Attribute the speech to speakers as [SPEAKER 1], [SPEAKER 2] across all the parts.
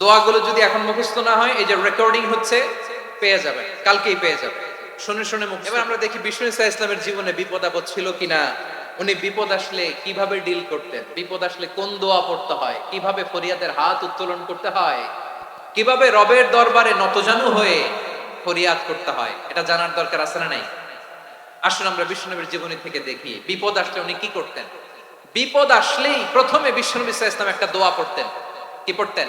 [SPEAKER 1] দোয়াগুলো যদি এখন মুখস্থ না হয়, এই যে রেকর্ডিং হচ্ছে, পেয়ে যাবেন কালকেই পেয়ে যাবেন শুনে শুনে মুখ এবার আমরা দেখি বিষ্ণু ইসা ইসলামের জীবনে বিপদ আপদ ছিল কিনা। উনি বিপদ আসলে কীভাবে ডিল করতেন? বিপদ আসলে কোন দোয়া পড়তে হয়? কীভাবে ফরিয়াদের হাত উত্তোলন করতে হয়? কীভাবে রবের দরবারে নতজানু হয়ে ফরিয়াদ করতে হয়? এটা জানার দরকার আছে না নাই? আসুন আমরা বিষ্ণুনবীর জীবনী থেকে দেখি, বিপদ আসলে উনি কি করতেন? বিপদ আসলেই প্রথমে বিষ্ণুনবী ইসা ইসলাম একটা দোয়া পড়তেন। কি পড়তেন?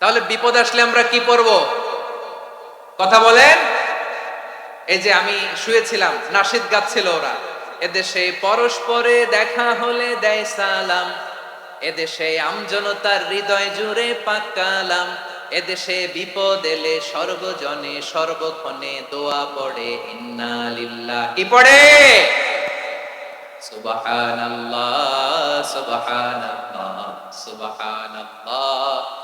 [SPEAKER 1] তাহলে বিপদ আসলে আমরা কি করব কথা বলেন। এই যে আমি শুয়েছিলাম, নাসিদ গাচ্ছিল ওরা। এদেশে পরস্পরে দেখা হলে দেয় সালাম। এদেশে আমজনতার হৃদয় জুড়ে পাকালাম। এদেশে বিপদ এলে সর্বজনে সর্বক্ষণে দোয়া পড়ে, ইন্না লিল্লাহ কি পড়ে? সুবহানাল্লাহ সুবহানাল্লাহ সুবহানাল্লাহ।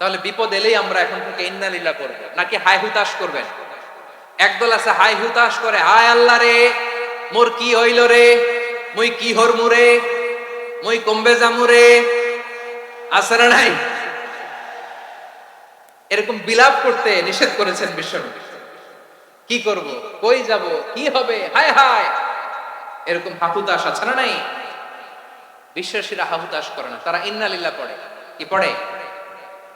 [SPEAKER 1] তাহলে বিপদ এলেই আমরা এখন থেকে ইন্নালিল্লাহ করব। নাকি হাই হুতাশ করবেন? একদল আছে হাই হুতাশ করে, হায় আল্লাহ রে, মোর কি হইল রে? মুই কি হরমু রে? মুই কমবে জামু রে? না নাই? এরকম বিলাপ করতে নিষেধ করেছেন বিশ্বনবী কি করব? কই যাব? কি হবে? হায় হায়! এরকম হাহুতাশ আছে না নাই? বিশ্বাসীরা হাহুতাশ করে না। তারা ইন্নালিল্লাহ পড়ে। কি পড়ে?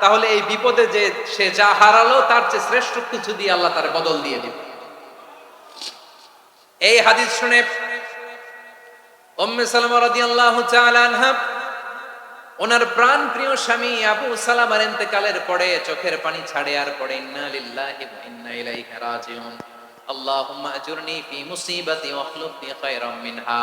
[SPEAKER 1] তাহলে এই বিপদে যে সে যা হারালো, তার চেয়ে শ্রেষ্ঠ কিছু দিয়ে আল্লাহ তার বদল দিয়ে দিবে। এই হাদিস শুনে ওনার প্রাণ প্রিয় স্বামী আবু সালামার ইন্তেকালের পরে চোখের পানি ছাড়ে আর পড়ে, ইন্না লিল্লাহি মিনহা।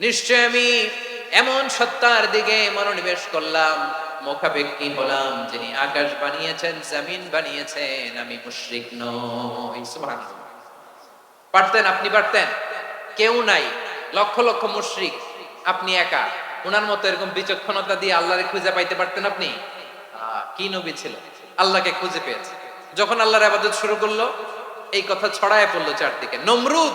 [SPEAKER 1] নিশ্চয় এমন সত্তার দিকে মনোনিবেশ করলাম, মুখাপেক্ষী হলাম যিনি আকাশ বানিয়েছেন, জমিন বানিয়েছেন, আমি মুশরিক পারতেন আপনি, পারতেন? কেউ নাই, লক্ষ লক্ষ মুশরিক, আপনি একা। ওনার মতো এরকম বিচক্ষণতা দিয়ে আল্লাহরে খুঁজে পাইতে পারতেন আপনি? কি নবী ছিল? আল্লাহকে খুঁজে পেয়েছে। যখন আল্লাহর আবাদত শুরু করল, এই কথা ছড়ায় পড়ল চারদিকে। নমরুদ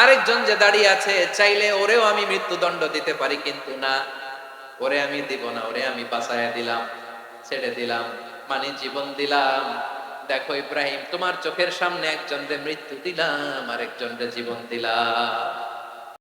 [SPEAKER 1] আরেকজন যে দাঁড়িয়ে আছে, চাইলে ওরেও আমি মৃত্যুদণ্ড দিতে পারি, কিন্তু না। ওরে আমি দিব না, ওরে আমি বাঁচাইয়া দিলাম, ছেড়ে দিলাম মানে জীবন দিলাম। দেখো ইব্রাহিম, তোমার চোখের সামনে একজনকে মৃত্যু দিলাম আরেকজনকে জীবন দিলাম।